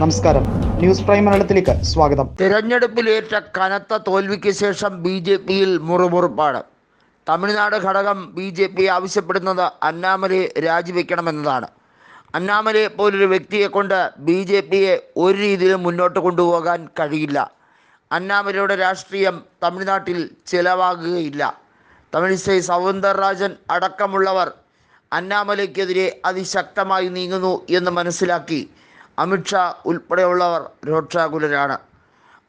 നമസ്കാരം. News prime മലയാളത്തിലേക്ക് സ്വാഗതം. തിരഞ്ഞെടുപ്പിലേറ്റ കനത്ത തോൽവിക്ക് ശേഷം ബി ജെ പിയിൽ മുറുമുറുപ്പാണ്. തമിഴ്നാട് ഘടകം ബി ജെ പി ആവശ്യപ്പെടുന്നത് അന്നാമലയെ രാജിവെക്കണമെന്നതാണ്. അന്നാമലയെ പോലൊരു വ്യക്തിയെ കൊണ്ട് ബി ജെ പിയെ ഒരു രീതിയിലും മുന്നോട്ട് കൊണ്ടുപോകാൻ കഴിയില്ല. അന്നാമലയുടെ രാഷ്ട്രീയം തമിഴ്നാട്ടിൽ ചിലവാകുകയില്ല. തമിഴിസൈ സൗന്ദരരാജൻ അടക്കമുള്ളവർ അന്നാമലയ്ക്കെതിരെ അതിശക്തമായി നീങ്ങുന്നു എന്ന് മനസ്സിലാക്കി അമിത്ഷാ ഉൾപ്പെടെയുള്ളവർ രോക്ഷാകുലരാണ്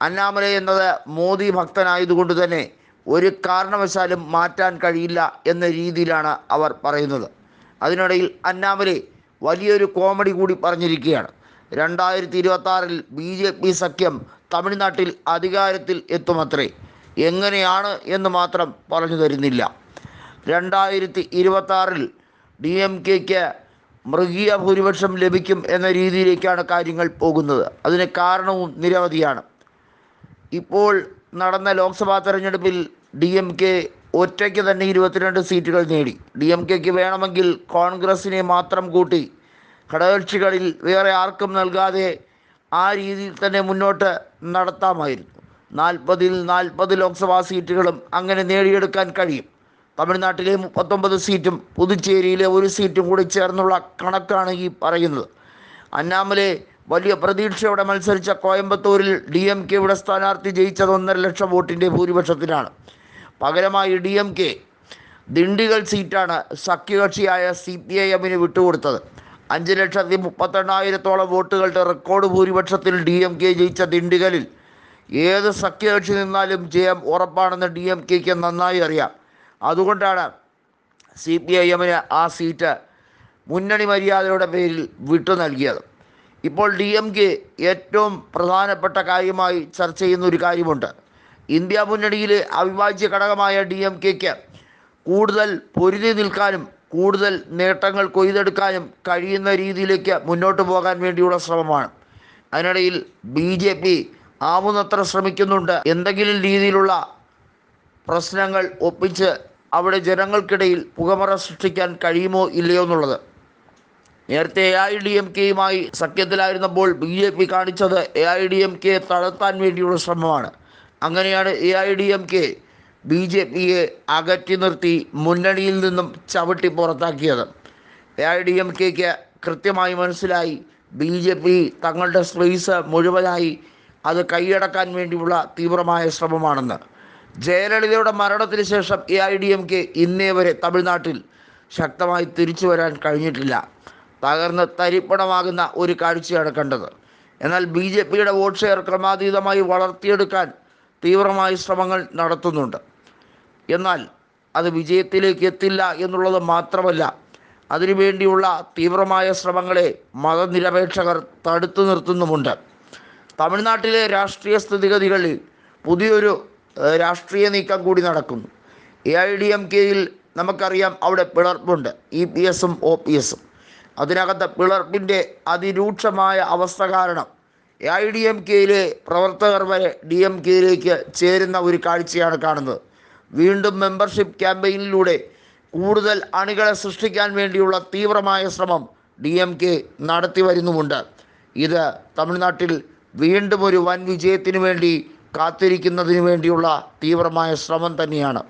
അന്നാമല എന്നത് മോദി ഭക്തനായതുകൊണ്ട് തന്നെ ഒരു കാരണവശാലും മാറ്റാൻ കഴിയില്ല എന്ന രീതിയിലാണ് അവർ പറയുന്നത്. അതിനിടയിൽ അന്നാമലെ വലിയൊരു കോമഡി കൂടി പറഞ്ഞിരിക്കുകയാണ്. രണ്ടായിരത്തി ഇരുപത്തി ആറിൽ ബി ജെ പി സഖ്യം തമിഴ്നാട്ടിൽ അധികാരത്തിൽ എത്തുമത്രേ. എങ്ങനെയാണ് എന്ന് മാത്രം പറഞ്ഞു തരുന്നില്ല. രണ്ടായിരത്തി ഇരുപത്തി ആറിൽ ഡി എം കെക്ക് മൃഗീയ ഭൂരിപക്ഷം ലഭിക്കും എന്ന രീതിയിലേക്കാണ് കാര്യങ്ങൾ പോകുന്നത്. അതിന് കാരണവും നിരവധിയാണ്. ഇപ്പോൾ നടന്ന ലോക്സഭാ തെരഞ്ഞെടുപ്പിൽ ഡി എം കെ ഒറ്റയ്ക്ക് തന്നെ ഇരുപത്തിരണ്ട് സീറ്റുകൾ നേടി. ഡി എം കെക്ക് വേണമെങ്കിൽ കോൺഗ്രസിനെ മാത്രം കൂട്ടി ഘടകകക്ഷികളിൽ വേറെ ആർക്കും നൽകാതെ ആ രീതിയിൽ തന്നെ മുന്നോട്ട് നടത്താമായിരുന്നു. നാൽപ്പതിൽ നാൽപ്പത് ലോക്സഭാ സീറ്റുകളും അങ്ങനെ നേടിയെടുക്കാൻ കഴിയും. തമിഴ്നാട്ടിലെ മുപ്പത്തൊമ്പത് സീറ്റും പുതുച്ചേരിയിലെ ഒരു സീറ്റും കൂടി ചേർന്നുള്ള കണക്കാണ് ഈ പറയുന്നത്. അന്നാമലെ വലിയ പ്രതീക്ഷയോടെ മത്സരിച്ച കോയമ്പത്തൂരിൽ ഡി എം കെയുടെ സ്ഥാനാർത്ഥി ജയിച്ചത് ഒന്നര ലക്ഷം വോട്ടിന്റെ ഭൂരിപക്ഷത്തിനാണ്. പകരമായി ഡി എം കെ ദിണ്ടികൾ സീറ്റാണ് സഖ്യകക്ഷിയായ സി പി ഐ എമ്മിന് വിട്ടുകൊടുത്തത്. അഞ്ച് ലക്ഷത്തി മുപ്പത്തെണ്ണായിരത്തോളം വോട്ടുകളുടെ റെക്കോർഡ് ഭൂരിപക്ഷത്തിൽ ഡി എം കെ ജയിച്ച ദിണ്ടിഗലിൽ ഏത് സഖ്യകക്ഷി നിന്നാലും ജയം ഉറപ്പാണെന്ന് ഡി എം കെക്ക് നന്നായി അറിയാം. അതുകൊണ്ടാണ് സി പി ഐ എമ്മിന് ആ സീറ്റ് മുന്നണി മര്യാദയുടെ പേരിൽ വിട്ടു നൽകിയത്. ഇപ്പോൾ ഡി എം കെ ഏറ്റവും പ്രധാനപ്പെട്ട കാര്യമായി ചർച്ച ചെയ്യുന്ന ഒരു കാര്യമുണ്ട്. ഇന്ത്യ മുന്നണിയിലെ അവിഭാജ്യ ഘടകമായ ഡി എം കെക്ക് കൂടുതൽ പൊരുതി നിൽക്കാനും കൂടുതൽ നേട്ടങ്ങൾ കൊയ്തെടുക്കാനും കഴിയുന്ന രീതിയിലേക്ക് മുന്നോട്ട് പോകാൻ വേണ്ടിയുള്ള ശ്രമമാണ്. അതിനിടയിൽ ബി ജെ പി ആവുന്നത്ര ശ്രമിക്കുന്നുണ്ട്. എന്തെങ്കിലും രീതിയിലുള്ള പ്രശ്നങ്ങൾ ഒപ്പിച്ച് അവിടെ ജനങ്ങൾക്കിടയിൽ പുകമറ സൃഷ്ടിക്കാൻ കഴിയുമോ ഇല്ലയോ എന്നുള്ളത്. നേരത്തെ എ ഐ ഡി എം കെയുമായി സഖ്യത്തിലായിരുന്നപ്പോൾ ബി ജെ പി കാണിച്ചത് A I D M K തളർത്താൻ വേണ്ടിയുള്ള ശ്രമമാണ്. അങ്ങനെയാണ് A I D M K B J പിയെ അകറ്റി നിർത്തി മുന്നണിയിൽ നിന്നും ചവിട്ടി പുറത്താക്കിയത്. എ ഐ ഡി എം കെക്ക് കൃത്യമായി മനസ്സിലായി ബി ജെ പി തങ്ങളുടെ സ്പേസ് മുഴുവനായി അത് കൈയടക്കാൻ വേണ്ടിയുള്ള തീവ്രമായ ശ്രമമാണെന്ന്. ജയലളിതയുടെ മരണത്തിന് ശേഷം A I D M K ഇന്നേ വരെ തമിഴ്നാട്ടിൽ ശക്തമായി തിരിച്ചു വരാൻ കഴിഞ്ഞിട്ടില്ല. തകർന്ന് തരിപ്പണമാകുന്ന ഒരു കാഴ്ചയാണ് കണ്ടത്. എന്നാൽ ബി ജെ പിയുടെ വോട്ട് ഷെയർ ക്രമാതീതമായി വളർത്തിയെടുക്കാൻ തീവ്രമായ ശ്രമങ്ങൾ നടത്തുന്നുണ്ട്. എന്നാൽ അത് വിജയത്തിലേക്ക് എത്തില്ല എന്നുള്ളത് മാത്രമല്ല അതിനുവേണ്ടിയുള്ള തീവ്രമായ ശ്രമങ്ങളെ മതനിരപേക്ഷകർ തടുത്തു നിർത്തുന്നുമുണ്ട്. തമിഴ്നാട്ടിലെ രാഷ്ട്രീയ സ്ഥിതിഗതികളിൽ പുതിയൊരു രാഷ്ട്രീയ നീക്കം കൂടി നടക്കുന്നു. എ ഐ ഡി എം കെയിൽ നമുക്കറിയാം അവിടെ പിളർപ്പുണ്ട്. ഇ പി എസും ഒ പി എസും. അതിനകത്ത് പിളർപ്പിന്റെ അതിരൂക്ഷമായ അവസ്ഥ കാരണം എ ഐ ഡി എം കെയിലെ പ്രവർത്തകർ വരെ ഡി എം കെയിലേക്ക് ചേരുന്ന ഒരു കാഴ്ചയാണ് കാണുന്നത്. വീണ്ടും മെമ്പർഷിപ്പ് ക്യാമ്പയിനിലൂടെ കൂടുതൽ അണികളെ സൃഷ്ടിക്കാൻ വേണ്ടിയുള്ള തീവ്രമായ ശ്രമം ഡി എം കെ നടത്തി വരുന്നുമുണ്ട്. ഇത് തമിഴ്നാട്ടിൽ വീണ്ടും ഒരു വൻ വിജയത്തിനു വേണ്ടി കാത്തിരിക്കുന്നതിന് വേണ്ടിയുള്ള തീവ്രമായ ശ്രമം തന്നെയാണ്.